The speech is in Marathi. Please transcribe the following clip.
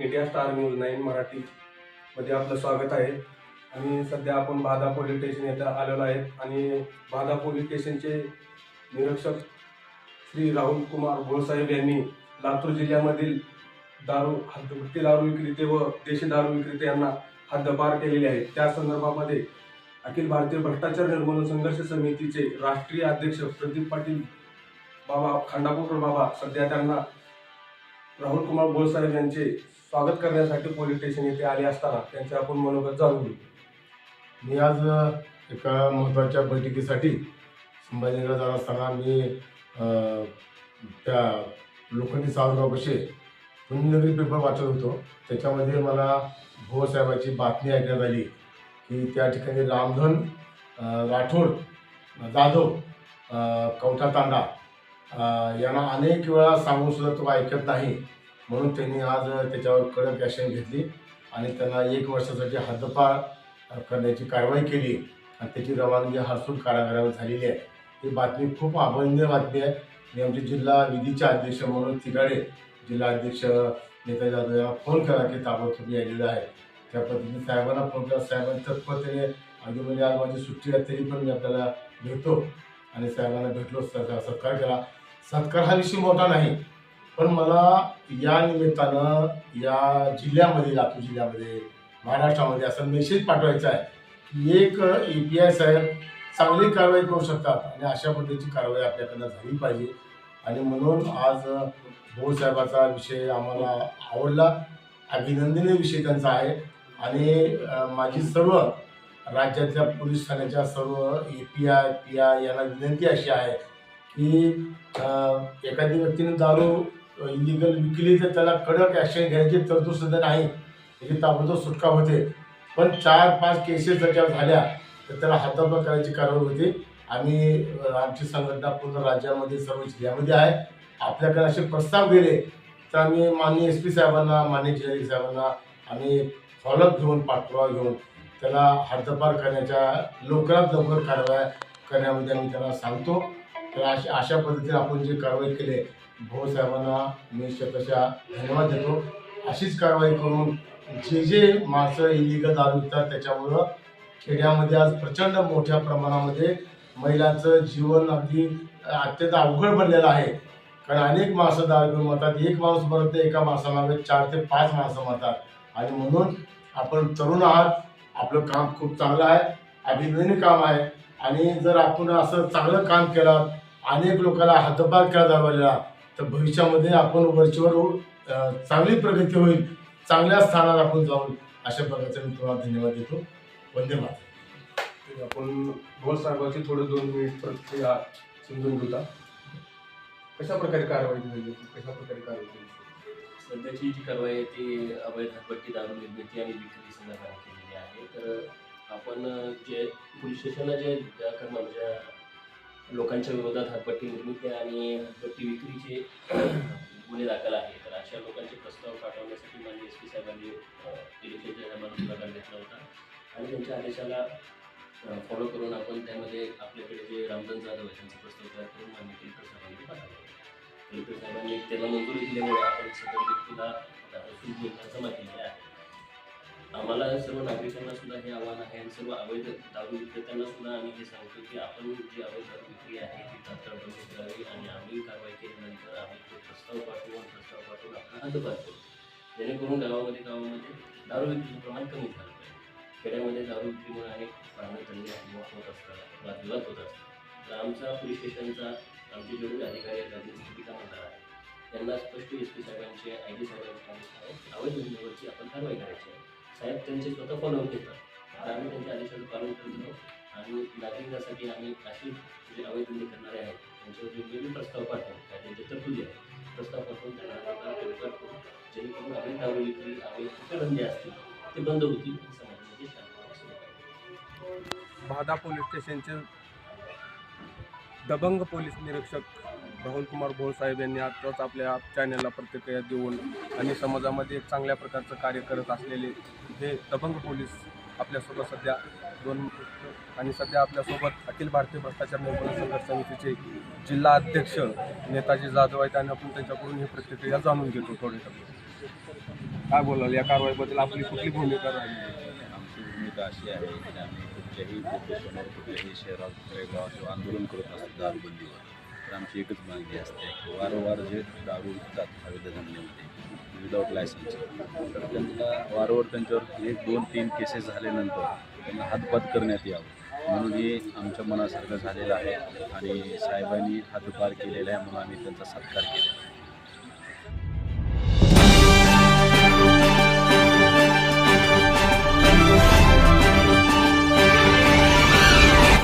इंडिया स्टार न्यूज नाईन मराठीमध्ये आपलं स्वागत आहे. आणि सध्या आपण बाधा पोलीस स्टेशन येथे आलेलो आहे आणि बाधा पोलीस स्टेशनचे निरीक्षक श्री राहुल कुमार भोळसाहेब यांनी लातूर जिल्ह्यामधील दारू हद्दभट्टी दारू विक्रेते व देशी दारू विक्रेते यांना हद्दपार केलेले आहे. त्या संदर्भामध्ये अखिल भारतीय भ्रष्टाचार निर्मूलन संघर्ष समितीचे राष्ट्रीय अध्यक्ष प्रदीप पाटील बाबा खांडापूर बाबा सध्या त्यांना राहुल कुमार बोळसाहेब यांचे स्वागत करण्यासाठी पोलीस स्टेशन येथे आले असताना त्यांचे आपण मनोगत जाणून घेऊ. मी आज एका महत्त्वाच्या बैठकीसाठी संभाजीनगरला जात असताना मी त्या लोखंडी सावरगावपाशी पुण्यनगरी पेपर वाचत होतो. त्याच्यामध्ये मला भोसाहेबाची बातमी ऐकण्यात आली की त्या ठिकाणी रामधन राठोड जाधव कवठा तांडा यांना अनेक वेळा सांगून सुद्धा तो ऐकत नाही. म्हणून त्यांनी आज त्याच्यावर कडक ॲक्शन घेतली आणि त्यांना एक वर्षासाठी हद्दपार करण्याची कारवाई केली आणि त्याची रवानगी हरसूल कारागृहावर झालेली आहे. ही बातमी खूप अभिनंदनीय बातमी आहे. मी आमचे जिल्हा विधीचे अध्यक्ष म्हणून तिगाडे जिल्हा अध्यक्ष नेता जाधव यांना फोन करा की ताबडतोब यायलेलं आहे त्या पद्धतीने साहेबांना फोन केला साहेबांनी तत्परतेने अगदी म्हणजे आज माझी सुट्टी आहे तरी पण मी आपल्याला भेटतो. आणि साहेबांना भेटलो सत्कार सत्कार केला. सत्कार हा विषय मोठा नाही. पण मला या निमित्तानं या जिल्ह्यामध्ये लातूर जिल्ह्यामध्ये महाराष्ट्रामध्ये असा मेसेज पाठवायचा आहे की एक ए पी आय साहेब चांगली कारवाई करू शकतात आणि अशा पद्धतीची कारवाई आपल्याकडनं झाली पाहिजे. आणि म्हणून आज भाऊ साहेबाचा विषय आम्हाला आवडला. अभिनंदनीय विषय त्यांचा आहे. आणि माझी सर्व राज्यातल्या पोलीस ठाण्याच्या सर्व A P I P I यांना विनंती अशी आहे की एखादी व्यक्तीने दारू इलिगल विकली तर त्याला कडक ॲक्शन घ्यायची तरतूद सुद्धा नाही. त्याची ताबडतोब सुटका होते. पण चार पाच केसेस जर झाल्या तर त्याला हातापाय करायची कारवाई होते. आम्ही आमची संघटना पूर्ण राज्यामध्ये सर्व जिल्ह्यामध्ये आहे. आपल्याकडे असे प्रस्ताव गेले तर आम्ही माननीय एस पी साहेबांना माननीय जिल्हाधिकारी साहेबांना आम्ही फॉलोअप घेऊन पाठपुरावा घेऊन त्याला हद्दपार करण्याच्या लवकरात लवकर कारवाया करण्यामध्ये आम्ही त्यांना सांगतो. तर अशा अशा पद्धतीने आपण जे कारवाई केली भाऊ साहेबांना मी शतशा धन्यवाद देतो. अशीच कारवाई करून जे जे माणसं इलिगल दारू विकतात त्याच्यामुळं खेड्यामध्ये आज प्रचंड मोठ्या प्रमाणामध्ये महिलांचं जीवन अगदी अत्यंत अवघड बनलेलं आहे. कारण अनेक माणसं दारू घेऊन मरतात. एक माणूस मरत नाही एका माणसामागे चार ते पाच माणसं मरतात. आणि म्हणून आपण तरुण आहात. आपलं काम खूप चांगलं आहे. अभिनंदनीय काम आहे. आणि जर आपण असं चांगलं काम केलं अनेक लोकांना हातभार केला दारवालेला तर भविष्यामध्ये आपण वरचीवर चांगली प्रगती होईल चांगल्या स्थानात आपण जाऊन अशा प्रकारचा मी तुम्हाला धन्यवाद देतो. वंदे मातरम. आपण भोळ साहेबाची थोडं दोन मिनिट प्रतिक्रिया समजून घेऊता कशा प्रकारे कारवाई झाली कशा प्रकारे कारवाई केली सध्याची जी कारवाई आहे ती अवैध हटपट्टी दारू निर्मिती आणि विक्री संदर्भात केलेली आहे. तर आपण जे पोलीस स्टेशनला जे ज्या म्हणजे लोकांच्या विरोधात हटपट्टी निर्मिती आणि हरपट्टी विक्रीचे गुन्हे दाखल आहे तर अशा लोकांचे प्रस्ताव पाठवण्यासाठी माननीय एस पी साहेबांनी इलेक्शनच्या साहेबांना पुढाकार घेतला होता. आणि त्यांच्या आदेशाला फॉलो करून आपण त्यामध्ये आपल्याकडे जे रामधन जाधव आहे त्यांचा प्रस्ताव तयार करून मान्य कलेक्टर साहेबांनी पाठवला. कलेक्टर साहेबांनी त्याला मंजुरी दिल्यामुळे आपण सदर व्यक्तीला सूट योजना जमा केली आहे. आम्हाला सर्व नागरिकांना सुद्धा हे आव्हान आहे आणि सर्व अवैध दारू विक्रेत्यांना सुद्धा आम्ही हे सांगतो की आपण जी अवैध दारू विक्री आहे ती तात्काळ बंद करावी आणि आम्ही कारवाई केल्यानंतर आम्ही तो प्रस्ताव पाठवून प्रस्ताव पाठवून आपण हद्दपार करू जेणेकरून गावामध्ये गावामध्ये दारू विक्रीचं प्रमाण कमी झालं पाहिजे. खेड्यामध्ये दारू विक्रीमुळे अनेक प्राणी तंडे होत असतात वादविवाद होत असतात. तर आमचा पोलीस स्टेशनचा आमचे जेवढे अधिकारी आहेत राज्याचे मंडळ आहे त्यांना स्पष्ट एस पी साहेबांचे आय डी साहेबांचे अवैध धंद्यावरची आपण कारवाई करायची आहे. साहेब त्यांचे स्वतः फॉलोअप घेतात. तर आम्ही त्यांच्या आदेशाचं पालन करतो. आणि नागरिकांसाठी आम्ही अशी जे आवेदन करणारे आहेत त्यांच्यावर वेगवेगळे प्रस्ताव पाठवतो काय तरतुदी आहेत प्रस्ताव पाठवून त्यांना आपण पेपर जेणेकरून आम्ही दारू विक्री अवैध कुठे धंदे असतील ते बंद होतील. समाजामध्ये शांतता असेल पोलीस स्टेशनचे दबंग पोलीस निरीक्षक राहुल कुमार भोळ साहेब यांनी आताच आपल्या चॅनलला प्रतिक्रिया देऊन आणि समाजामध्ये एक चांगल्या प्रकारचं कार्य करत असलेले हे दबंग पोलीस आपल्यासोबत सध्या दोन आणि सध्या आपल्यासोबत अखिल भारतीय भ्रष्टाचार निर्मूलन संघर्ष समितीचे जिल्हा अध्यक्ष नेताजी जाधव आहेत आणि आपण त्यांच्याकडून ही प्रतिक्रिया जाणून घेतो थोडे काय बोलाल? या कारवाईबद्दल आपली कुठली भूमिका राहिली? आमची भूमिका अशी आहे की आम्ही कुठल्याही कुठल्याही शहरात किंवा आंदोलन करत असतो दारूबंदीवर. तर आमची एकच मागणी असते. की वारंवार जे दारू विकतात अवैध धंद्यामध्ये विदाऊट लायसन्स तर त्यांना वारंवार त्यांच्यावर एक दोन तीन केसेस झाल्यानंतर त्यांना हातपात करण्यात यावं. म्हणून हे आमच्या मनासारखं झालेलं आहे आणि साहेबांनी हातभार केलेला आहे म्हणून आम्ही त्यांचा सत्कार केला